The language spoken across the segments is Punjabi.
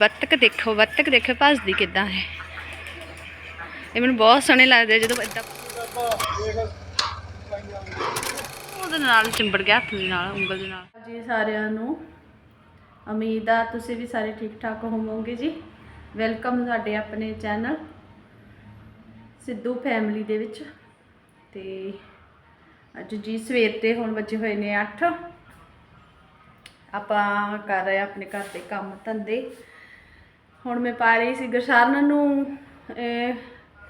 ਬੱਤਕ ਦੇਖੋ ਬੱਤਕ ਦੇਖੋ, ਭੱਜਦੀ ਕਿੱਦਾਂ ਹੈ? ਇਹ ਮੈਨੂੰ ਬਹੁਤ ਸੋਹਣੇ ਲੱਗਦੇ ਜਦੋਂ ਇਦਾਂ ਉਹਦੇ ਨਾਲ ਚਿੰਬੜ ਗਿਆ ਹੱਥ ਦੇ ਨਾਲ, ਉਂਗਲ ਦੇ ਨਾਲ। ਜੀ ਸਾਰਿਆਂ ਨੂੰ, ਉਮੀਦ ਆ ਤੁਸੀਂ ਵੀ ਸਾਰੇ ਠੀਕ ਠਾਕ ਹੋਵੋਗੇ ਜੀ। ਵੈਲਕਮ ਤੁਹਾਡੇ ਆਪਣੇ ਚੈਨਲ ਸਿੱਧੂ ਫੈਮਿਲੀ ਦੇ ਵਿੱਚ। ਤੇ ਅੱਜ ਜੀ ਸਵੇਰ ਤੇ ਹੁਣ ਵੱਜੇ ਹੋਏ ਨੇ 8 ਆਪਾਂ ਕਰ ਰਹੇ ਆ ਆਪਣੇ ਘਰ ਦੇ ਕੰਮ ਧੰਦੇ। ਹੁਣ ਮੈਂ ਪਾ ਰਹੀ ਸੀ ਗਰਸ਼ਰਨ ਨੂੰ।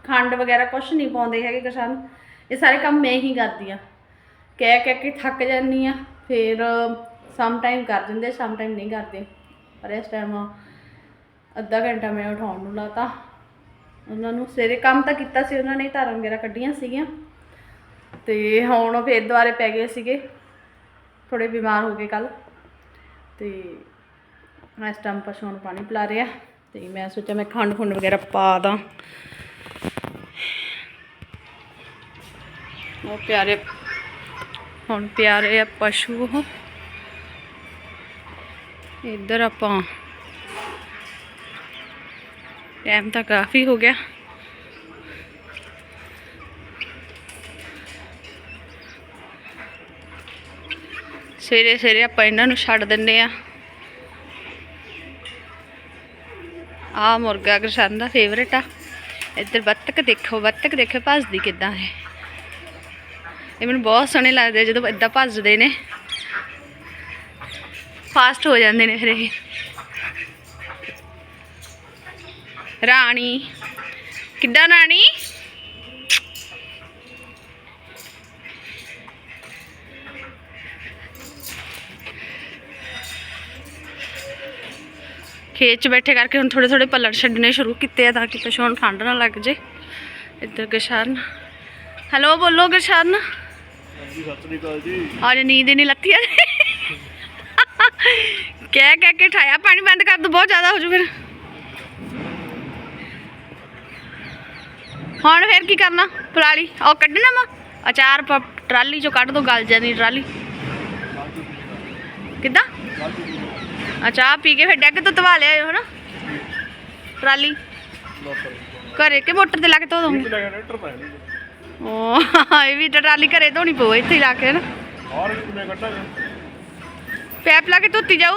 ਖੰਡ ਵਗੈਰਾ ਕੁਝ ਨਹੀਂ ਪਾਉਂਦੇ ਹੈਗੇ ਗਰਸ਼ਰਨ ਇਹ ਸਾਰੇ ਕੰਮ ਮੈਂ ਹੀ ਕਰਦੀ ਆ ਕਹਿ ਕਹਿ ਕੇ ਥੱਕ ਜਾਂਦੀ ਆ ਫਿਰ ਸਮ ਟਾਈਮ ਕਰ ਦਿੰਦੇ ਸਮ ਟਾਈਮ ਨਹੀਂ ਕਰਦੇ। ਪਰ ਇਸ ਟਾਈਮ ਅੱਧਾ ਘੰਟਾ ਮੈਂ ਉਠਾਉਣ ਨੂੰ ਲਾਤਾ। ਉਹਨਾਂ ਨੂੰ ਸਵੇਰੇ ਕੰਮ ਤਾਂ ਕੀਤਾ ਸੀ, ਉਹਨਾਂ ਨੇ ਧਾਰਾਂ ਵਗੈਰਾ ਕੱਢੀਆਂ ਸੀਗੀਆਂ। ਤੇ ਹੁਣ ਫਿਰ ਦੁਬਾਰੇ ਪੈ ਗਏ ਸੀਗੇ। ਥੋੜੇ ਬਿਮਾਰ ਹੋ ਗਏ ਕੱਲ ਤੇ ਇਸ ਟਾਈਮ ਪਸ਼ੂਆਂ ਨੂੰ ਪਾਣੀ ਪਿਲਾ ਰਿਹਾ ਤੇ ਮੈਂ ਸੋਚਿਆ ਮੈਂ ਖੰਡ ਖੁੰਡ ਵਗੈਰਾ ਪਾ ਦਾਂ। ਉਹ ਪਿਆਰੇ, ਹੁਣ ਪਿਆਰੇ ਆ ਪਸ਼ੂ ਉਹ। ਇੱਧਰ ਆਪਾਂ ਟਾਈਮ ਤਾਂ ਕਾਫੀ ਹੋ ਗਿਆ। ਸਵੇਰੇ ਸਵੇਰੇ ਆਪਾਂ ਇਹਨਾਂ ਨੂੰ ਛੱਡ ਦਿੰਦੇ ਆ। ਆ ਮੁਰਗਾ ਗਰਸ਼ਨ ਦਾ ਫੇਵਰੇਟ ਆ। ਇੱਧਰ ਬੱਤਕ ਦੇਖੋ ਬੱਤਕ ਦੇਖੋ, ਭੱਜਦੀ ਕਿੱਦਾਂ ਹੈ। ਇਹ ਮੈਨੂੰ ਬਹੁਤ ਸੋਹਣੇ ਲੱਗਦੇ ਜਦੋਂ ਇਦਾਂ ਭੱਜਦੇ ਨੇ। ਫਾਸਟ ਹੋ ਜਾਂਦੇ ਨੇ ਫਿਰ ਇਹ। ਰਾਣੀ, ਕਿੱਦਾਂ ਰਾਣੀ? ਖੇਤ 'ਚ ਬੈਠੇ ਕਰਕੇ ਹੁਣ ਥੋੜੇ ਥੋੜੇ ਪੱਲੜ ਛੱਡਣੇ ਸ਼ੁਰੂ ਕੀਤੇ ਆ ਤਾਂ ਕਿ ਪਸ਼ੂਆਂ ਨੂੰ ਠੰਡ ਨਾ ਲੱਗ ਜੇ। ਇੱਧਰ ਗਸ਼ਰਨ ਹੈਲੋ ਬੋਲੋ ਗਸ਼ਰਨ ਜੀ ਸਤਿ ਸ੍ਰੀ ਅਕਾਲ ਜੀ। ਅੱਜ ਨੀਂਦ ਹੀ ਨਹੀਂ ਲੱਤੀ ਆ ਕਹਿ ਕਹਿ ਕੇ ਠਾਇਆ ਪਾਣੀ ਬੰਦ ਕਰ ਦੋ ਬਹੁਤ ਜ਼ਿਆਦਾ ਹੋ ਜੂ ਫਿਰ। ਹੁਣ ਫਿਰ ਕੀ ਕਰਨਾ? ਪਰਾਲੀ ਉਹ ਕੱਢਣਾ ਵਾ? ਅਚਾਰ ਟਰਾਲੀ ਚੋਂ ਕੱਢ ਦੋ ਗਲ ਜਾਣੀ ਟਰਾਲੀ। ਕਿੱਦਾਂ? ਅਚਾਰ ਪੀ ਕੇ ਫਿਰ ਡੈਗ ਤੋਂ ਧਵਾ ਲਿਆਇਓ ਹਨਾ ਟਰਾਲੀ ਘਰੇ ਕੇ ਮੋਟਰ ਤੇ ਲਾ ਕੇ ਧੋ ਦੋਗੇ ਲੈ ਕੇ ਟਰੈਕਟਰ ਪੈ ਨਹੀਂ ਉਹ ਇਹ ਵੀ ਤਾਂ ਟਰਾਲੀ ਘਰੇ ਧੋਣੀ ਪਊ ਇੱਥੇ ਹੀ ਲਾ ਕੇ ਨਾ ਔਰ ਕਿਵੇਂ ਕੱਢਾਂਗੇ ਪੈਪ ਲਾ ਕੇ ਧੋਤੀ ਜਾਊ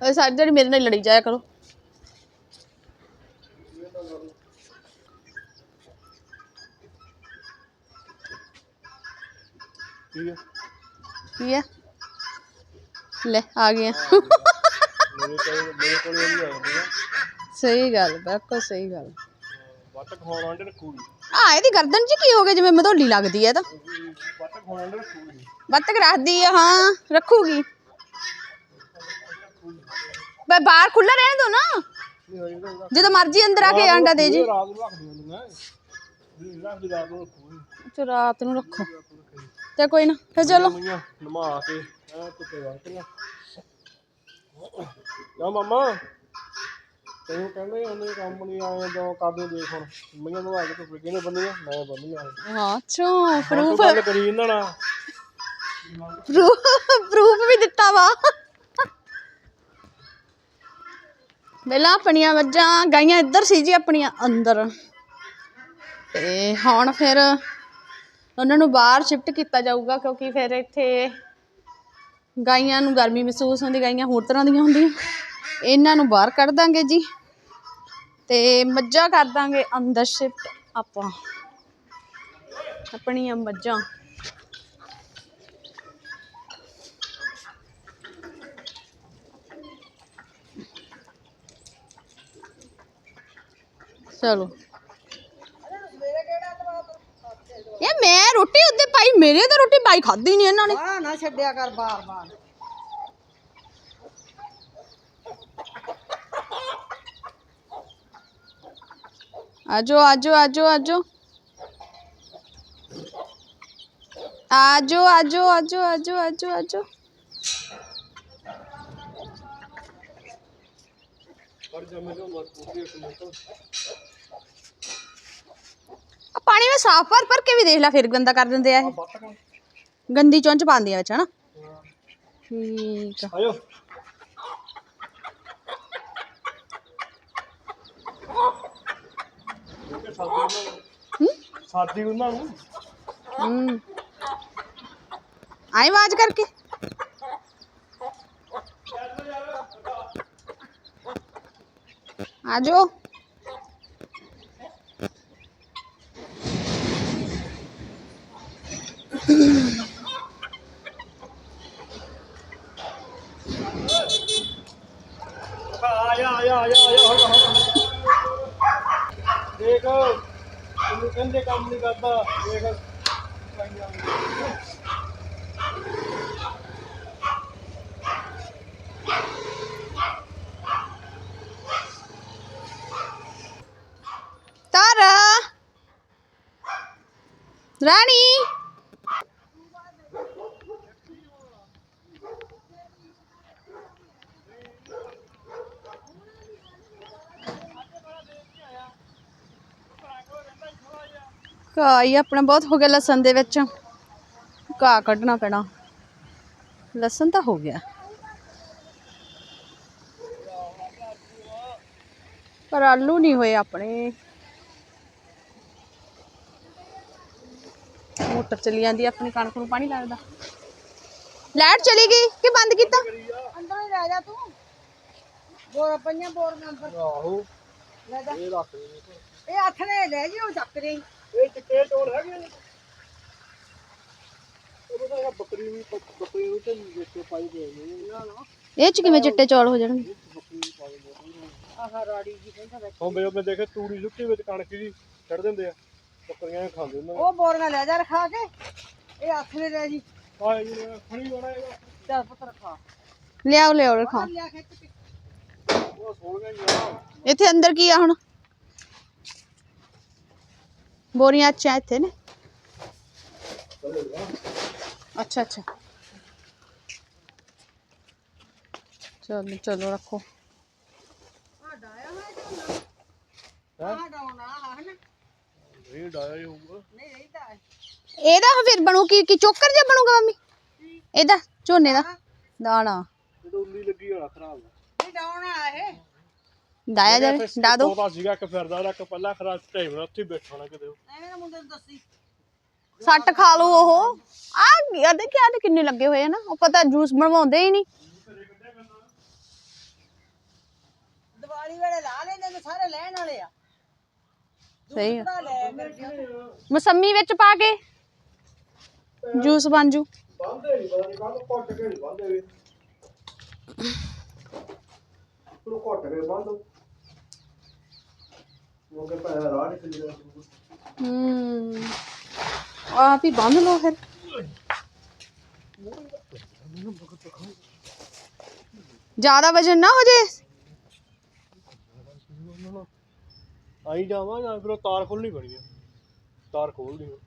ਓਏ ਸਾਰੀ ਜਿਹੜੀ ਮੇਰੇ ਨਾਲ ਲੜੀ ਜਾਇਆ ਕਰੋ ਠੀਕ ਹੈ ਕੀ ਹੈ ਲੈ ਆ ਗਿਆ ਮੇਰੇ ਕੋਲ ਮੇਰੇ ਕੋਲ ਇਹ ਨਹੀਂ ਆਉਂਦੀ ਸਹੀ ਗੱਲ ਬਿਲਕੁਲ ਸਹੀ ਗੱਲ ਵੱਟ ਖਵਾਉਣ ਆਂਡੇ ਰੱਖੂਗੀ ਆ ਇਹਦੀ ਗਰਦਨ 'ਚ ਕੀ ਹੋ ਗਿਆ ਜਿਵੇਂ ਮਧੋਲੀ ਲੱਗਦੀ ਹੈ ਤਾਂ ਵੱਟ ਖਵਾਉਣ ਆਂਡੇ ਰੱਖੂਗੀ ਬੱਤਕ ਰੱਖਦੀ ਆ ਹਾਂ ਰੱਖੂਗੀ ਬਈ ਬਾਹਰ ਖੁੱਲਾ ਰਹਿਣ ਦੋ ਨਾ ਨਹੀਂ ਹੋਈ ਤਾਂ ਜਦੋਂ ਮਰਜ਼ੀ ਅੰਦਰ ਆ ਕੇ ਆਂਡਾ ਦੇ ਜੀ ਰਾਤ ਨੂੰ ਰੱਖਦੀ ਹੁੰਦੀਆਂ ਜੀ ਰਾਤ ਦੀ ਰਾਤ ਨੂੰ ਰੱਖੂਗੀ ਚੋ ਰਾਤ ਨੂੰ ਰੱਖੋ ਤੇ ਕੋਈ ਨਾ ਫੇ ਚਲੋ ਮੀਆਂ ਨਮਾ ਕੇ ਆ ਧੁੱਪੇ ਵਾਸਤੀਆਂ ਨਾ ਮਮਾ। ਤੈਨੂੰ ਕਹਿੰਦੇ ਉਹਨੇ ਕੰਮ ਨਹੀਂ ਆਏ ਜੋ ਕਰਦੇ ਦੇਖ ਹੁਣ। ਮੀਆਂ ਨੂੰ ਆ ਕੇ ਧੁੱਪੇ ਕਿਹਨੇ ਬੰਨੀਆਂ ਮੈਂ ਬੰਨੀਆਂ ਹਾਂ ਚੋ ਪ੍ਰੂਫ ਗੱਲ ਕਰੀ ਇਹਨਾਂ ਨਾਲ ਪ੍ਰੂਫ ਵੀ ਦਿੱਤਾ ਵਾ। ਪਹਿਲਾਂ ਆਪਣੀਆਂ ਮੱਝਾਂ ਗਾਈਆਂ ਇੱਧਰ ਸੀ ਜੀ ਆਪਣੀਆਂ ਅੰਦਰ। ਤੇ ਹੁਣ ਫਿਰ ਉਹਨਾਂ ਨੂੰ ਬਾਹਰ ਸ਼ਿਫਟ ਕੀਤਾ ਜਾਊਗਾ ਕਿਉਂਕਿ ਫਿਰ ਇੱਥੇ ਗਾਈਆਂ ਨੂੰ ਗਰਮੀ ਮਹਿਸੂਸ ਹੁੰਦੀ, ਗਾਈਆਂ ਹੋਰ ਤਰ੍ਹਾਂ ਦੀਆਂ ਹੁੰਦੀਆਂ। ਇਹਨਾਂ ਨੂੰ ਬਾਹਰ ਕੱਢ ਦਾਂਗੇ ਜੀ। ਤੇ ਮੱਝਾਂ ਕਰ ਦਾਂਗੇ ਅੰਦਰ ਸ਼ਿਫਟ ਆਪਾਂ। ਆਪਣੀਆਂ ਮੱਝਾਂ। ਚਲੋ ਇਹ ਮੈਂ ਰੋਟੀ ਉੱਤੇ ਪਾਈ ਮੇਰੇ ਤਾਂ ਰੋਟੀ ਪਾਈ ਖਾਦੀ ਨਹੀਂ ਇਹਨਾਂ ਨੇ। ਆ ਨਾ ਛੱਡਿਆ ਕਰ ਬਾਰ ਬਾਰ ਆਜੋ ਆਜੋ ਆਜੋ ਆਜੋ। ਆਜੋ ਆਜੋ ਆਜੋ ਆਜੋ ਆਜੋ ਆਜੋ। ਪਾਣੀ ਵਿੱਚ ਸਾਫ਼ ਭਰ ਭਰ ਕੇ ਵੀ ਦੇਖ ਲੈ ਫਿਰ ਗੰਦਾ ਕਰ ਦਿੰਦੇ ਆ ਇਹ। ਗੰਦੀ ਚੁੰਝ ਪਾਉਂਦੀਆਂ ਵਿੱਚ ਹਨਾ? ਠੀਕ ਆ। ਆਇਓ। ਸਾਦੀ ਉਹਨਾਂ ਨੂੰ। ਹੂੰ। ਆਈ ਆਵਾਜ਼ ਕਰਕੇ। ਆ ਜਾਓ ਆ ਜਾ ਆ ਜਾ ਆ ਜਾ ਆ ਜਾ ਹੁਣ ਦੇਖ ਤੈਨੂੰ ਕਹਿੰਦੇ ਕੰਮ ਨਹੀਂ ਕਰਦਾ ਦੇਖ ਪਾਈਆਂ ਨੂੰ। ਤਾਰਾ ਰਾਣੀ ਘਾਹ ਹੀ ਆਪਣਾ ਬਹੁਤ ਹੋ ਗਿਆ ਲਸਣ ਦੇ ਵਿੱਚ। ਘਾਹ ਕੱਢਣਾ ਪੈਣਾ। ਲਸਣ ਤਾਂ ਹੋ ਗਿਆ। ਪਰ ਆਲੂ ਨਹੀਂ ਹੋਏ ਆਪਣੇ। ਮੋਟਰ ਚਲੀ ਜਾਂਦੀ ਆਪਣੀ ਕਣਕ ਨੂੰ ਪਾਣੀ ਲੱਗਦਾ। ਲਾਈਟ ਚਲੀ ਗਈ ਕਿ ਬੰਦ ਕੀਤਾ? ਅੰਦਰ ਹੀ ਰਹਿ ਜਾ ਤੂੰ। ਬੋਰ ਪਈਆਂ ਬੋਰ ਨੰਬਰ ਆਹੋ। ਲੈ ਜਾ। ਇਹ ਰੱਖ ਦੇ। ਇਹ ਹੱਥ ਨੇ ਲੈ ਜੀ ਉਹ ਚੱਕ ਰਹੀ ਇਹ ਚਿੱਟੇ ਟੋਲ ਹੈਗੇ ਨੇ। ਉਹ ਤਾਂ ਬੱਕਰੀ ਵੀ ਬ- ਬੱਕਰੀ ਨੂੰ ਤੇ ਵਿੱਚ ਪਾਈ ਗਏ ਨੇ। ਨਾ ਨਾ ਇਹ ਚ ਕਿਵੇਂ ਚਿੱਟੇ ਚੌਲ ਹੋ ਜਾਣਗੇ? ਆਹ ਰਾੜੀ ਜੀ ਕਹਿੰਦਾ ਵਿੱਚ। ਹੁਣ ਬੇ ਮੈਂ ਦੇਖੇ ਤੂੜੀ ਸੁੱਕੀ ਵਿੱਚ ਕਣਕ ਜੀ ਛੱਡ ਦਿੰਦੇ ਆ। ਬੱਕਰੀਆਂ ਖਾਂਦੇ ਉਹਨਾਂ ਉਹ ਬੋਰੀਆਂ ਲੈ ਜਾ ਰਖਾ ਕੇ। ਇਹ ਹੱਥ ਨੇ ਲੈ ਜੀ। ਆ ਜੀ ਖਣੀ ਹੋਣਾ ਇਹਦਾ ਚੱਲ ਪੁੱਤਰ ਖਾ ਲਿਆਓ ਲਿਆਓ ਰਖਾਓ ਲਿਆ ਖਿੱਚ ਕੇ। ਉਹ ਸੋਲ ਗਿਆ ਯਾਰ ਇੱਥੇ ਅੰਦਰ ਕੀ ਆ ਹੁਣ ਬੋਰੀਆਂ ਅੱਛਾ ਇੱਥੇ ਨੇ ਅੱਛਾ ਅੱਛਾ ਚਲੋ ਚਲੋ ਰੱਖੋ ਆ ਡਾਇਆ ਹੋਇਆ ਝੋਨਾ ਆਹ ਡਾਉਣਾ ਆਹ ਨਾ ਇਹ ਡਾਇਆ ਹੀ ਹੋਊਗਾ ਨਹੀਂ ਰਹਿਦਾ ਹੈ ਇਹਦਾ ਫਿਰ ਬਣੂ ਕੀ ਕੀ ਚੋਕਰ ਜਿਹਾ ਬਣੂਗਾ ਮੰਮੀ ਇਹਦਾ ਝੋਨੇ ਦਾ ਦਾਣਾ ਜਦੋਂ ਉੱਲੀ ਲੱਗੀ ਹੋਣਾ ਖਰਾਬ ਨਹੀਂ ਡਾਉਣਾ ਇਹ ਡਾਇਆ ਜਾਵੇ ਡਾ ਦੋ। ਤੋਤਾ ਸੀਗਾ ਇੱਕ ਫਿਰਦਾ ਉਹਦਾ ਇੱਕ ਪਹਿਲਾਂ ਖਰਾਬ ਟਾਈਮ ਨਾਲ ਉੱਥੇ ਹੀ ਬੈਠਣਾ ਕਿਤੇ। ਉਹ। ਐਵੇਂ ਨਾ ਮੁੰਡੇ ਨੂੰ ਦੱਸੀ। ਸੱਟ ਖਾ ਲਓ ਉਹ। ਆ ਗਿਆ ਦੇ ਕਿਆ ਦੇ ਕਿੰਨੇ ਲੱਗੇ ਹੋਏ ਆ ਨਾ। ਉਹ ਪਤਾ ਜੂਸ ਬਣਵਾਉਂਦੇ ਹੀ ਨਹੀਂ। ਦੀਵਾਲੀ ਵੇਲੇ ਲਾ ਲੈਂਦੇ ਨੇ ਸਾਰੇ ਲੈਣ ਵਾਲੇ ਆ। ਸਹੀ ਆ। ਤਾਂ ਲੈ ਮੇਰੇ ਖਿਆਲ ਮਸੰਮੀ ਵਿੱਚ ਪਾ ਕੇ। ਜੂਸ ਬਣ ਜੂ। ਬੰਦੇ ਨਹੀਂ ਪਤਾ ਨਹੀਂ ਕੱਲ ਘੁੱਟ ਕੇ ਨਹੀਂ ਬੰਦੇ ਵੇ। ਤੂੰ ਘੁੱਟ ਕੇ ਬੰਦ ਉਹ ਕੇ ਪੈਰ ਰਾਹ ਨਿਕਲ ਗਿਆ ਹੂੰ। ਆ ਵੀ ਬੰਨ ਲਓ ਫਿਰ। ਜ਼ਿਆਦਾ ਵਜਨ ਨਾ ਹੋ ਜੇ। ਆਈ ਜਾਵਾਂ ਜਾਂ ਫਿਰ ਉਹ ਤਾਰ ਖੋਲਣੀ ਪੈਣੀ ਆ। ਤਾਰ ਖੋਲਦੀ ਹੋ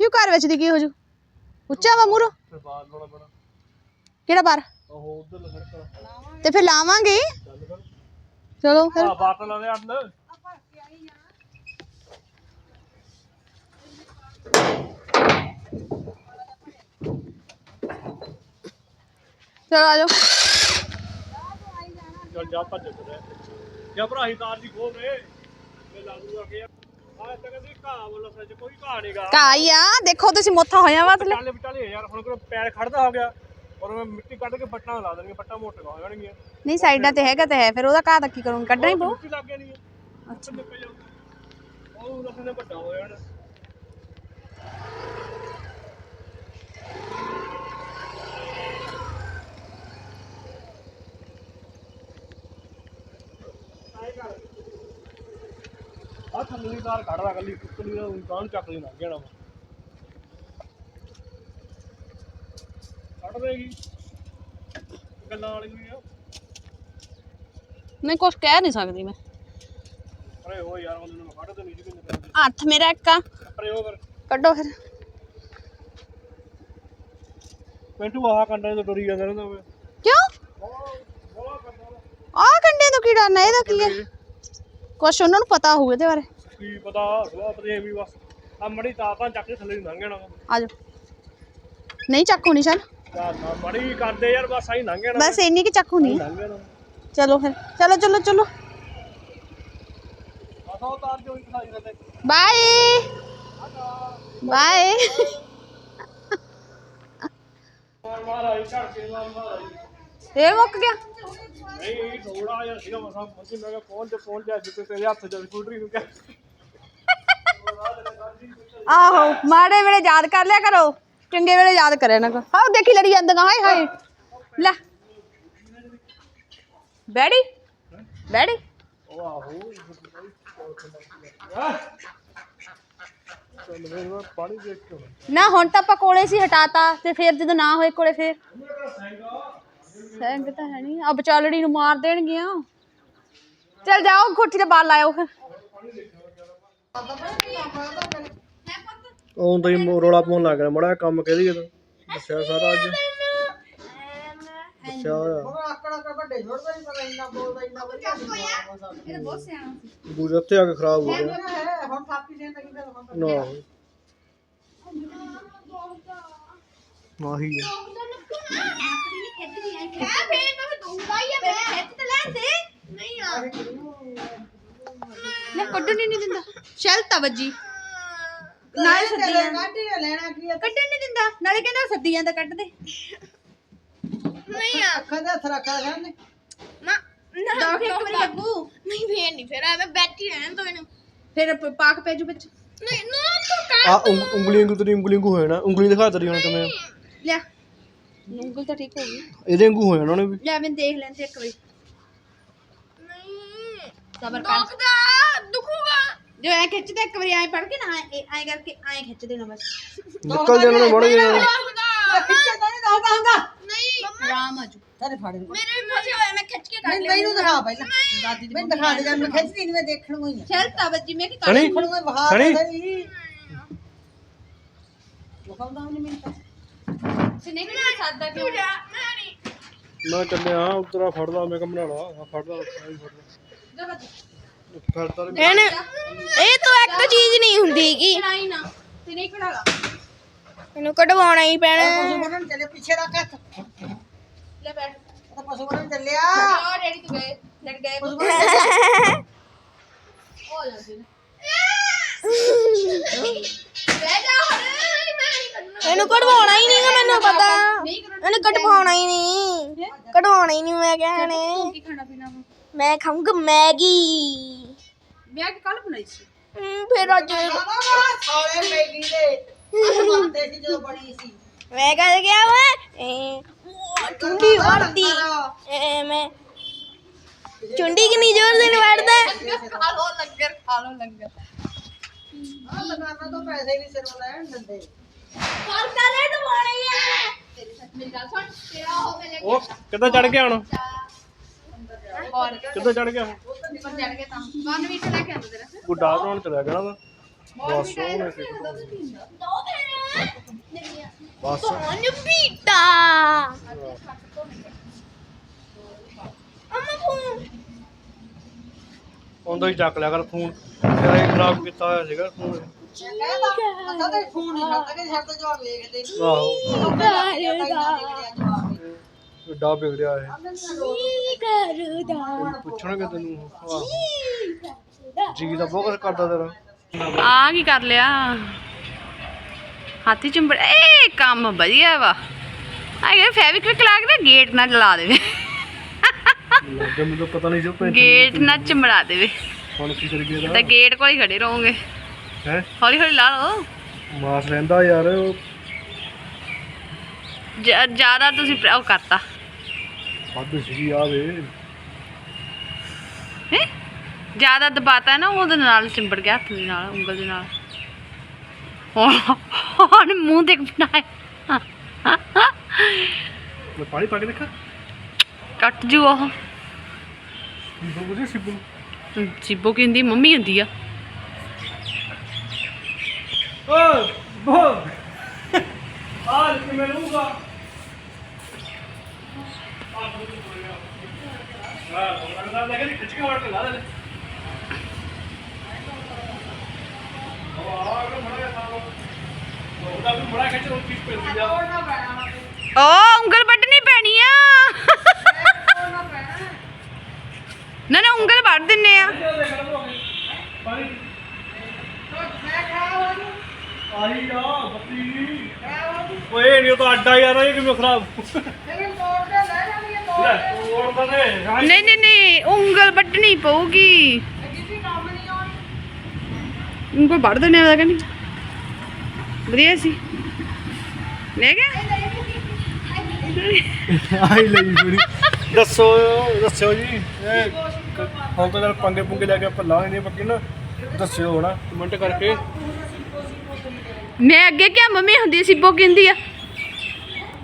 ਕਿਉਂ ਘਰ ਵਿੱਚ ਦੀ ਕੀ ਹੋ ਜੂ? ਉੱਚਾ ਵਾ ਮੂਰੋ ਫਿਰ ਬਾਹਰ ਲਾਉਣਾ ਪੈਣਾ। ਕਿਹੜਾ ਬਾਰ ਉਹ ਉਧਰ ਲਗੜ ਤੇ। ਫਿਰ ਲਾਵਾਂਗੇ। ਚੱਲ ਕਰ ਚਲੋ ਫਿਰ। ਆ ਬਾਤ ਲਾਉਂਦੇ ਅੰਦਰ ਚਲੋ ਆ ਜਾਓ। ਚੱਲ ਜਾ ਭੱਜ ਕੇ ਜਾਂ ਭਰਾ ਹੀ ਤਾਰ ਦੀ ਖੋਲ ਰੇ ਮੈਂ ਲਾ ਦੂਗਾ ਕਿ ਆ ਤੱਕ ਦੀ ਘਾਹ ਵੱਲੋਂ ਸੱਚ ਕੋਈ ਘਾਹ ਨਹੀਂਗਾ ਕਾਈ ਆ। ਦੇਖੋ ਤੁਸੀਂ ਮੋਥਾ ਹੋਇਆ ਵਾ ਥੱਲੇ। ਵਿਚਾਲੇ ਵਿਚਾਲੇ ਯਾਰ ਹੁਣ ਕੋਈ ਪੈਰ ਖੜਦਾ ਹੋ ਗਿਆ। ਔਰ ਮੈਂ ਮਿੱਟੀ ਕੱਢ ਕੇ ਪੱਟਾਂ ਲਾ ਦੇਣਗੇ ਪੱਟਾਂ ਮੋਟੀਆਂ ਹੋ ਜਾਣਗੀਆਂ। ਨਹੀਂ ਸਾਈਡਾਂ ਤੇ ਹੈਗਾ ਤੇ ਹੈ ਫਿਰ ਉਹਦਾ ਘਾਹ ਤਾਂ ਕੀ ਕਰੂੰਗੀ ਕੱਢਣਾ ਹੀ ਪਊ। ਮਿੱਟੀ ਲੱਗ ਜਾਣੀ ਹੈ ਅੱਛਾ। ਉਹ ਉਹਨਾਂ ਨੇ ਵੱਡਾ ਹੋ ਜਾਣਾ। ਆ ਥੱਲੇ ਤਾਰ ਕੱਢਦਾ ਕੱਲੀ ਕੁੱਕਲੀ ਦਾ ਕਾਹਨ ਚੱਕ ਲਈ ਲੰਘ ਜਾਣਾ ਵਾ। ਕੱਢ ਦੇਗੀ। ਗੱਲਾਂ ਨਹੀਂ ਕੁਝ ਕਹਿ ਨਹੀਂ ਸਕਦੀ ਮੈਂ। ਅਰੇ ਹੋ ਯਾਰ ਉਹਨੂੰ ਮੈਂ ਕੱਢ ਦੇਣੀ ਸੀ ਕਿੰਨੇ ਹੱਥ ਮੇਰਾ ਇੱਕ ਆ। ਅਰੇ ਕੱਢੋ ਫਿਰ। ਪਿੰਟੂ ਆਹ ਕੰਡੇ ਤੋਂ ਡਰੀ ਜਾਂਦਾ ਰਹਿੰਦਾ ਵੇ। ਕਿਉਂ? ਆਹ ਕੰਡੇ ਤੋਂ ਕੀ ਡਰਨਾ ਇਹਦਾ ਕੀ ਹੈ ਕੁਛ ਉਹਨਾਂ ਨੂੰ ਪਤਾ ਹੋਊ ਇਹਦੇ ਬਾਰੇ। ਕੀ ਪਤਾ ਸਵਾ ਪਤੇ ਵੀ ਬਸ। ਆ ਮੜੀ ਤਾਂ ਤਾਂ ਚੱਕ ਕੇ ਥੱਲੇ ਨੂੰ ਲੰਘ ਜਾਣਾ ਆ ਜਾ ਨਹੀਂ ਚੱਕੂ ਨਹੀਂ ਚੱਲ ਯਾਰ ਨਾ ਮੜੀ ਕਰਦੇ ਯਾਰ ਬਸ ਆਈ ਲੰਘ ਜਾਣਾ ਬਸ ਇੰਨੀ ਕਿ ਚੱਕੂ ਨਹੀਂ ਲੰਘ ਜਾਣਾ ਚਲੋ ਫਿਰ ਚਲੋ ਚਲੋ ਚਲੋ ਆਸਾ ਉਤਾਰ ਜੋ ਹੀ ਖਾਈ ਜਾਂਦੇ ਬਾਏ ਬਾਏ ਮਾਰ ਮਾਰ ਆਈ ਝੜ ਕੇ ਮਾਰ ਮਾਰ ਆਈ ਇਹ ਮੁੱਕ ਗਿਆ ਨਹੀਂ ਥੋੜਾ ਜਿਹਾ ਸੀਗਾ ਮਸਾ ਮੱਕੀ ਮੈਂ ਕਿਹਾ ਪਹੁੰਚ ਜਾ ਪਹੁੰਚ ਜਾ ਜਿੱਤੇ ਤੇਰੇ ਹੱਥ ਚ ਸਕੂਟਰੀ ਨੂੰ ਕਿਹਾ ਆਹੋ ਮਾੜੇ ਵੇਲੇ ਯਾਦ ਕਰ ਲਿਆ ਕਰੋ ਚੰਗੇ ਵੇਲੇ ਯਾਦ ਕਰਿਆ ਨਾ ਕਰੋ। ਆਹ ਦੇਖੀ ਲੜੀ ਜਾਂਦੀਆਂ, ਹਾਏ ਹਾਏ। ਲੈ। ਬੈੜੀ ਬੈੜੀ ਨਾ, ਹੁਣ ਤਾਂ ਆਪਾਂ ਕੋਲੇ ਸੀ ਹਟਾਤਾ, ਤੇ ਫਿਰ ਜਦੋਂ ਨਾ ਹੋਏ ਕੋਲੇ ਫਿਰ। ਸੈਂਗ ਤਾਂ ਹੈ ਨਹੀਂ ਆ ਵਿਚਾਲੜੀ ਨੂੰ ਮਾਰ ਦੇਣਗੀਆਂ। ਚਲ ਜਾਓ, ਕੋਠੀ ਤੇ ਬਾਲ ਲਾਇਓ ਫਿਰ। ਆਉਂਦਾ ਹੀ ਮੋ- ਰੌਲਾ ਪਾਉਣ ਲੱਗ ਗਿਆ ਮੜਾ ਕੰਮ ਕਹਿ ਦਈਏ ਤਾਂ। ਦੱਸਿਆ ਸਾਰਾ ਅੱਜ। ਦੱਸਿਆ ਹੋਇਆ। ਉਹ ਆਕੜ ਆਕੜ ਵੱਡੇ ਛੋੜਦਾ ਨਹੀਂ ਪਤਾ ਇੰਨਾ ਬੋਲਦਾ ਇੰਨਾ ਵਧੀਆ ਨਹੀਂ ਬੋਲਦਾ। ਦੂਜੇ ਉੱਥੇ ਆ ਕੇ ਖਰਾਬ ਹੋ ਗਿਆ। ਹੈ ਹੁਣ ਥਾਪੀ ਦੇਣ ਲੱਗੀ ਫਿਰ ਹੁਣ ਨਾ। ਆਹੀ ਹੈ ਲੈ ਕੱਢਣ ਹੀ ਨਹੀਂ ਦਿੰਦਾ। ਸ਼ੈਲ ਤਾਂ ਵੱਜੀ। ਨਾਲੇ ਸੱਦੀ ਕਾਢੀ ਲੈਣਾ ਕੀ ਆ? ਕੱਢਣ ਨਹੀਂ ਦਿੰਦਾ। ਨਾਲੇ ਕਹਿੰਦਾ ਸੱਦੀ ਜਾਂਦਾ ਕੱਢ ਦੇ। ਅੱਖਾਂ ਦੇ ਹੱਥ ਰੱਖਿਆ ਜਾਂਦੇ ਨਾ। ਇੱਕ ਵਾਰੀ ਲੱਗੂ। ਨਹੀਂ ਫੇਰ ਨਹੀਂ ਫੇਰ ਐਵੇਂ ਬੈਠੀ ਰਹਿਣ ਤੋਂ ਇਹਨੂੰ। ਫਿਰ ਪ- ਪਾਕ ਪੈਜੂ ਵਿੱਚ। ਨਹੀਂ ਨਾ ਤੂੰ ਆ ਉਂਗ- ਉਂਗਲੀ ਵਾਂਗੂ ਤੇਰੀ ਉਂਗਲੀ ਵਾਂਗੂ ਹੋ ਜਾਣਾ। ਉਂਗਲੀ ਦਿਖਾ ਤੇਰੀ ਹੁਣ ਕਿਵੇਂ ਲੈ ਉਂਗਲ ਤਾਂ ਠੀਕ ਹੋ ਗਈ। ਇਹਦੇ ਵਾਂਗੂ ਹੋ ਜਾਣਾ ਉਹਨੇ ਵੀ। ਲੈ ਮੈਂ ਦੇਖ ਲੈਂਦੇ ਇੱਕ ਵਾਰੀ। ਨਹੀਂ। ਸਬਰ ਕਰ। ਦੁਖਦਾ ਦੁਖੂਗਾ ਜੋ ਐ ਖਿੱਚਦਾ ਇੱਕ ਵਾਰੀ ਐ ਫੜ ਕੇ ਨਾ ਐ ਐ ਕਰਕੇ ਐ ਖਿੱਚ ਦੇਣਾ ਬਸ ਨਿਕਲ ਜਾਣਾ ਉਹਨੇ ਮੜ ਜਾਣਾ ਦੁਖਦਾ ਖਿੱਚੇ ਤਾਂ ਨਹੀਂ ਦੱਸਦਾ ਹੁੰਦਾ ਨਹੀਂ ਆਰਾਮ ਆਜੂ ਤੇਰੇ ਫੜ ਮੇਰੇ ਵੀ ਫਸੇ ਹੋਏ ਮੈਂ ਖਿੱਚ ਕੇ ਕੱਢ ਮੈਨੂੰ ਮੈਨੂੰ ਦਿਖਾ ਪਹਿਲਾਂ ਦਾਦੀ ਦੀ ਮੈਨੂੰ ਦਿਖਾ ਦੇ ਜਾਂ ਮੈਂ ਖਿੱਚਦੀ ਨਹੀਂ ਮੈਂ ਦੇਖਣ ਨੂੰ ਹੀ ਆ ਸ਼ੈਲ ਤਾਂ ਵੱਜੀ ਮੈਂ ਕਿ ਸਣੀ ਦੇਖਣ ਨੂੰ ਹੀ ਬਹਾ ਸਣੀ? ਸਹੀ ਦਿਖਾਉਂਦਾ ਨਹੀਂ ਮੈਨੂੰ ਤਾਂ ਤੇ ਨਹੀਂ ਕਿ ਸਾਦਾ ਕਿਉਂ ਜਾ ਮੈਂ ਨਹੀਂ ਮੈਂ ਚੱਲਿਆ ਉਤਰਾ ਫੜਦਾ ਮੈਂ ਕੰਮ ਬਣਾਉਣਾ ਆ ਫੜਦਾ ਆਹੀ ਫੜਦਾ ਫੜਦਾ ਨੀ। ਇਹਨੇ ਇਹ ਤਾਂ ਇੱਕ ਚੀਜ਼ ਨਹੀਂ ਹੁੰਦੀ ਕਿ ਨਹੀਂ ਨਾ ਤੇ ਨਹੀਂ ਕਢਾਗਾ ਇਹਨੂੰ ਕਢਵਾਉਣਾ ਹੀ ਪੈਣਾ। ਪਸ਼ੂ ਬੰਨਣ ਚੱਲੇ ਪਿੱਛੇ ਰੱਖ ਹੱਥ। ਲੈ ਬੈਠ। ਤਾਂ ਪਸ਼ੂ ਬੰਨਣ ਚੱਲਿਆ। ਆ ਡੈਡੀ ਤੂੰ ਗਏ ਡੈਡੀ ਗਏ ਪਸ਼ੂ ਚੱਲਿਆ। ਹੋ ਜਾਂਦੇ ਨੇ। ਬਹਿ ਜਾ ਨਹੀਂ ਕੱਢਣਾ ਇਹਨੂੰ ਕਢਵਾਉਣਾ ਹੀ ਨਹੀਂਗਾ ਮੈਨੂੰ ਪਤਾ। ਨਹੀਂ ਇਹਨੂੰ ਕਢਵਾਉਣਾ ਹੀ ਨਹੀਂ। ਕਢਵਾਉਣਾ ਹੀ ਨਹੀਂ ਮੈਂ ਕਿਹਾ ਇਹਨੇ ਕੀ ਖਾਣਾ ਪੀਣਾ ਵਾ? ਮੈਂ ਖਾਊਂਗਾ ਮੈਗੀ। ਵਿਆਹ ਕਿ ਕੱਲ ਬਣਾਈ ਸੀ। ਹਮ, ਫਿਰ ਅੱਜ ਸੌਲੇ ਮੈਗੀ ਦੇ। ਅਸੀਂ ਮੰਨਦੇ ਸੀ ਜਦੋਂ ਬਣੀ ਸੀ। ਮੈਂ ਕਹ ਗਿਆ ਮੈਂ ਚੁੰਡੀ ਵੜਦੀ ਐ ਮੈਂ ਚੁੰਡੀ ਕਿੰਨੀ ਜ਼ੋਰ ਦੇ ਨਾਲ ਵੜਦਾ? ਖਾ ਲੋ ਲੰਗਰ ਖਾ ਲੋ ਲੰਗਰ। ਆ ਦੁਕਾਨਾਂ ਤੋਂ ਪੈਸੇ ਨਹੀਂ ਸਿਰੋਂ ਲੈਣ ਦਿੰਦੇ। ਕਰਦਾ ਲੈ ਦਵਾਉਣਾ ਹੀ ਤੇਰੀ ਸੱਚ ਮੇਰੀ ਗੱਲ ਸੁਣ ਤੇਰਾ ਹੋ ਮੇਰੇ ਉਹ ਕਿੱਦਾਂ ਚੜ ਗਿਆ ਹੁਣ? ਹੋਰ ਕਿੱਦਾਂ ਚੜ ਗਿਆ ਹੁਣ ਉੱਪਰ ਚੜ ਕੇ ਤਾਂ ਵਨ ਵੀਟ ਲੈ ਕੇ ਆਂਦਾ ਤੇਰਾ ਗੁੱਡਾ ਬਣਾਉਣ ਚਲਿਆ ਗਿਆ ਨਾ ਬਸ ਉਹਨੇ ਸਿੱਖ ਲਿਆ। ਦੋ ਫਿਰ ਬਸ ਕੌਣ ਪੀਤਾ ਅਮਾ ਫੋਨ ਆਉਂਦਾ ਹੀ ਚੱਕ ਲਿਆ ਕਰ ਫੋਨ ਤੇਰਾ ਹੀ ਖਰਾਬ ਕੀਤਾ ਹੋਇਆ ਸੀਗਾ ਫੋਨ ਕਹਿੰਦਾ ਅਸਾਂ ਤਾਂ ਫੋਨ ਨਹੀਂ ਛੱਡਦਾ ਕਿ ਛੱਡ ਜਵਾਬ ਵੇਖਦੇ ਆਹੋ ਵਿਗੜਿਆ ਇਹ। ਕੀ ਕਰਦਾ? ਪੁੱਛਣਗੇ ਤੈਨੂੰ ਜੀ ਦਾ ਬਹੁਤ ਕੁਛ ਕਰਦਾ ਤੇਰਾ। ਆ ਕੀ ਕਰ ਲਿਆ? ਹਾਥੀ ਚੁੰਬੜ ਇਹ ਕੰਮ ਵਧੀਆ ਵਾ। ਆ ਇਹ ਫੈਵਿਕਵਿਕ ਲਾ ਕੇ ਨਾ ਗੇਟ ਨਾ ਲਾ ਦੇਵੇ। ਲੱਗੇ ਮੈਨੂੰ ਤਾਂ ਪਤਾ ਨਹੀਂ ਜੋ ਭੇਜ ਗੇਟ ਨਾ ਚਮੜਾ ਦੇਵੇ। ਹੁਣ ਕੀ ਕਰੀਏ ਤਾਂ ਗੇਟ ਕੋਲ ਹੀ ਖੜੇ ਰਹੋਗੇ। ਹੈ? ਹੌਲੀ ਹੌਲੀ ਲਾ ਲਓ। ਮਾਸ ਰਹਿੰਦਾ ਯਾਰ ਉਹ ਜ਼ਿਆਦਾ ਤੁਸੀਂ ਪ੍ਰ- ਉਹ ਕਰਤਾ। ਵੱਧ ਸੀਗੀ ਆ ਵੇ। ਹੈ? ਜ਼ਿਆਦਾ ਦਬਾਤਾ ਨਾ ਉਹਦੇ ਨਾਲ ਚਿੰਬੜ ਗਿਆ ਹੱਥ ਦੇ ਨਾਲ ਉਂਗਲ ਦੇ ਨਾਲ। ਹੁਣ ਹੁਣ ਮੂੰਹ ਦੇਖ ਬਣਾਇਆ। ਮੈਂ ਪਾਣੀ ਪਾ ਕੇ ਦੇਖਾਂ। ਕੱਟ ਜੂ ਉਹ। ਸਿੱਬੂ ਸਿੱਬੋ। ਕੀ ਹੁੰਦੀ ਮੰਮੀ ਹੁੰਦੀ ਆ। ਓਏ ਬੋਲ। ਲੂਗਾ ਖਿੱਚ ਕੇ ਵੜ ਕੇ ਲਾ ਦੇ ਉਹਦਾ ਵੀ ਬੜਾ ਖਿੱਚ ਉਹ ਚੀਜ਼ ਪੈਂਦੀ ਆ ਓ ਉਂਗਲ ਵੱਢਣੀ ਪੈਣੀ ਆ। ਨਾ ਨਾ ਉਂਗਲ ਵੱਢ ਦਿੰਨੇ ਆ। ਆਹੀ ਆ ਬੱਤੀ। ਓਏ ਨਹੀਂ ਉਹ ਤਾਂ ਅੱਡਾ ਯਾਰ ਇਹ ਕਿਵੇਂ ਖਰਾਬ? ਲੈ ਤੋੜ ਨਹੀਂ ਨਹੀਂ ਨਹੀਂ ਉਂਗਲ ਵੱਢਣੀ ਪਊਗੀ। ਉਂਗਲ ਵੱਢ ਦਿੰਨੇ ਆ ਕਹਿੰਦੀ। ਵਧੀਆ ਸੀ। ਲੈ ਗਿਆ। ਆਹੀ ਲਈ ਬੜੀ ਦੱਸੋ ਦੱਸਿਓ ਜੀ। ਇਹ ਹੁਣ ਤਾਂ ਪੰਗੇ ਪੁੰਗੇ ਲੈ ਕੇ ਆਪਾਂ ਲਾਏ ਨਹੀਂ ਬੱਕੀ ਨਾ। ਦੱਸਿਓ ਹਣਾ। ਕਮੈਂਟ ਕਰਕੇ। ਮੈਂ ਅੱਗੇ ਕਿਹਾ ਮੰਮੀ ਹੁੰਦੀ ਆ ਸਿੱਬੋ ਕੀ ਹੁੰਦੀ ਆ?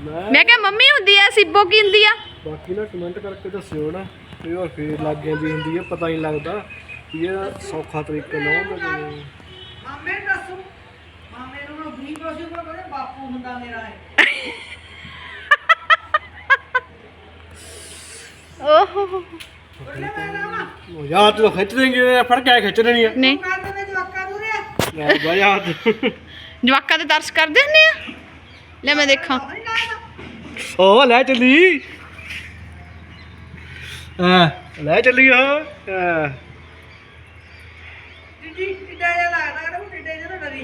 ਮੈਂ ਮੈਂ ਕਿਹਾ ਮੰਮੀ ਹੁੰਦੀ ਆ ਸਿੱਬੋ ਕੀ ਹੁੰਦੀ ਆ? ਬਾਕੀ ਨਾ ਕਮੈਂਟ ਕਰਕੇ ਦੱਸਿਓ ਨਾ ਤੇ ਹੋਰ ਫੇਰ ਲੱਗ ਜਾਂਦੀ ਹੁੰਦੀ ਹੈ ਪਤਾ ਨਹੀਂ ਲੱਗਦਾ ਵੀ ਇਹ ਸੌਖਾ ਤਰੀਕਾ ਨਾ ਹੁੰਦਾ ਮਾਮੇ ਦੱਸੂ। ਮਾਮੇ ਨੂੰ ਵੀ ਕੋਸ਼ਿਸ਼ ਕਰੇ ਬਾਪੂ ਹੁੰਦਾ ਮੇਰਾ ਹੈ ਓਹੋ। ਮੈਂ ਯਾਰ ਤੂੰ ਖਿੱਚ ਦੇਂਗੇ ਫੜ ਕੇ ਖਿੱਚ ਦੇਣੀ ਆ। ਨਹੀਂ। ਕਰਦੇ ਨੇ ਜਵਾਕਾਂ ਨੂੰ ਰੇ ਲੈ ਬਾ ਯਾਰ ਜਵਾਕਾਂ ਤੇ ਤਰਸ ਕਰਦੇ ਹੁੰਦੇ ਆ? ਲੈ ਮੈਂ ਦੇਖਾਂ। ਓ ਲੈ ਚੱਲੀ। ਹਾਂ ਲੈ ਚੱਲੀ ਆ ਹਾਂ। ਟਿੱਡੀ ਜਿਹਾ ਲੱਗਦਾ ਟਿੱਡੇ ਜਿਹਾ ਨਾ ਡਰੀ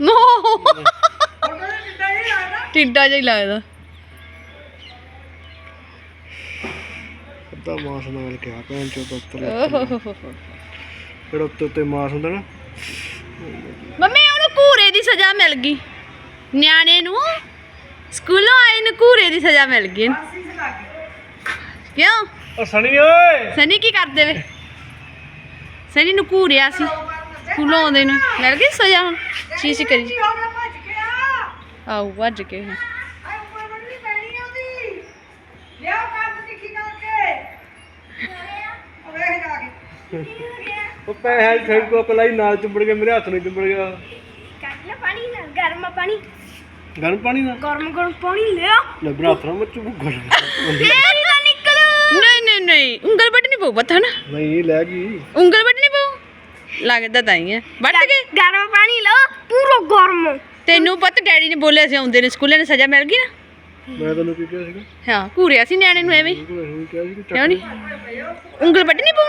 ਨੋ ਉਹਨਾਂ ਨੇ ਟਿੱਡਾ ਜਿਹਾ ਲੱਗਦਾ। ਟਿੱਡਾ ਜਿਹਾ ਹੀ ਲੱਗਦਾ। ਅੱਧਾ ਮਾਸ ਨਾਲ ਕਿਹਾ ਭੈਣ ਚੋ ਉੱਤਰ ਓਹੋ ਜਿਹੜਾ ਉੱਤੇ ਉੱਤੇ ਮਾਸ ਹੁੰਦਾ ਨਾ। ਮੰਮੀ ਦੀ ਸਜ਼ਾ ਮਿਲ ਗਈ। ਨਿਆਣੇ ਨੂੰ ਸਕੂਲੋਂ ਆਏ ਨੂੰ ਘੂਰੇ ਦੀ ਸਜ਼ਾ ਮਿਲ ਗਈ। ਕਿਉਂ? ਓ ਸਣੀ ਓਏ। ਸਨੀ ਕੀ ਕਰਦੇ ਵੇ? ਸਨੀ ਨੂੰ ਘੂਰਿਆ ਸੀ। ਸਕੂਲੋਂ ਆਉਂਦੇ ਨੂੰ ਮਿਲ ਗਈ ਸਜ਼ਾ ਹੁਣ? ਚੀਜ਼ ਕਰੀ। ਹੋ ਆਉ ਵੱਜ ਕੇ ਕਰਕੇ ਉਹ ਉਹ ਪੈਸੇ ਛੇੜ ਕੋ ਕਲਾਈ ਨਾਲ ਚੁੰਬੜ ਕੇ ਮੇਰੇ ਹੱਥ ਨੂੰ ਚੁੰਬੜ ਗਿਆ ਕੱਢ ਲੈ ਪਾਣੀ ਨਾ ਗਰਮ ਪਾਣੀ। ਗਰਮ ਪਾਣੀ ਦਾ ਗਰਮ ਗਰਮ ਪਾਣੀ ਲਿਆ। ਲੈ ਬਰਾ ਹੱਥ ਨਾਲ ਮੱਚੂ ਗਰਮ ਤੇਰੀ ਨਾ ਨਿਕਲ। ਨਹੀਂ ਨਹੀਂ ਨਹੀਂ। ਉਂਗਲ ਵੱਢਣੀ ਪਊ ਪਤਾ ਨਾ ਨਹੀਂ ਲੈ ਗਈ। ਉਂਗਲ ਵੱਢਣੀ ਪਊ? ਲੱਗਦਾ ਤਾਂ ਹੀ ਹੈ। ਵੱਢ ਕੇ। ਗਰਮ ਪਾਣੀ ਲਓ ਪੂਰਾ ਗਰਮ। ਤੈਨੂੰ ਪਤਾ ਡੈਡੀ ਨੇ ਬੋਲਿਆ ਸੀ ਆਉਂਦੇ ਨੇ ਸਕੂਲੇ ਨੇ ਸਜ਼ਾ ਮਿਲ ਗਈ ਨਾ? ਮੈਂ ਤੈਨੂੰ ਕੀ ਕਿਹਾ ਸੀਗਾ? ਹਾਂ ਘੂਰਿਆ ਸੀ ਨਿਆਣੇ ਨੂੰ ਐਵੇਂ। ਹੀ। ਤੂੰ ਇਹਨੂੰ ਕਿਹਾ ਸੀ ਕਿ ਕਿਉਂ ਨਹੀਂ ਉਂਗਲ ਵੱਢਣੀ ਪਊ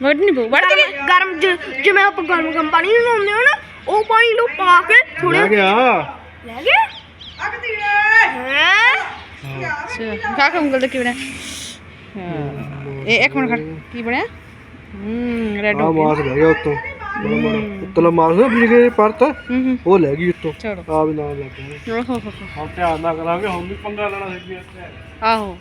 ਨਾ ਵੱਢਣੀ ਪਊ ਵੱਢ ਕੇ ਗਰਮ ਜ- ਜਿਵੇਂ ਆਪਾਂ ਗਰਮ ਗਰਮ ਪਾਣੀ ਲਾਉਂਦੇ ਹੋ ਨਾ ਉਹ ਪਾਣੀ ਲੋ ਪਾ ਕੇ ਥੋੜੇ ਲੈ ਗਿਆ। ਲੈ ਗਏ ਅੱਗ ਦੀ ਏ ਹੈ ਕਾ ਕਾ ਉਂਗਲ ਦਾ ਕੀ ਬਣਿਆ ਹਾਂ। ਇਹ ਇੱਕ ਮਿੰਟ ਖੜ ਕੀ ਬਣਿਆ? ਹੂੰ ਰੈਡ ਆ ਹੋ ਗਿਆ ਮਾਸ ਲੈ ਗਿਆ ਉੱਤੋਂ। ਬੜਾ ਬੜਾ ਉੱਤਲਾ ਮਾਸ ਨਾ ਵੀ ਕੇ ਪਰਤ ਹੂੰ ਹੂੰ। ਉਹ ਲੈ ਗਈ ਉੱਤੋਂ। ਚਲੋ। ਆ ਵੀ ਨਾਲ ਲੱਗ ਗਿਆ ਓਹ ਹੋ ਹੋ ਹੋ। ਹੁਣ ਧਿਆਨ ਨਾ ਕਰਾਂਗੇ ਹੁਣ ਵੀ ਪੰਗਾ ਲੈਣਾ ਸੀ ਆਹੋ।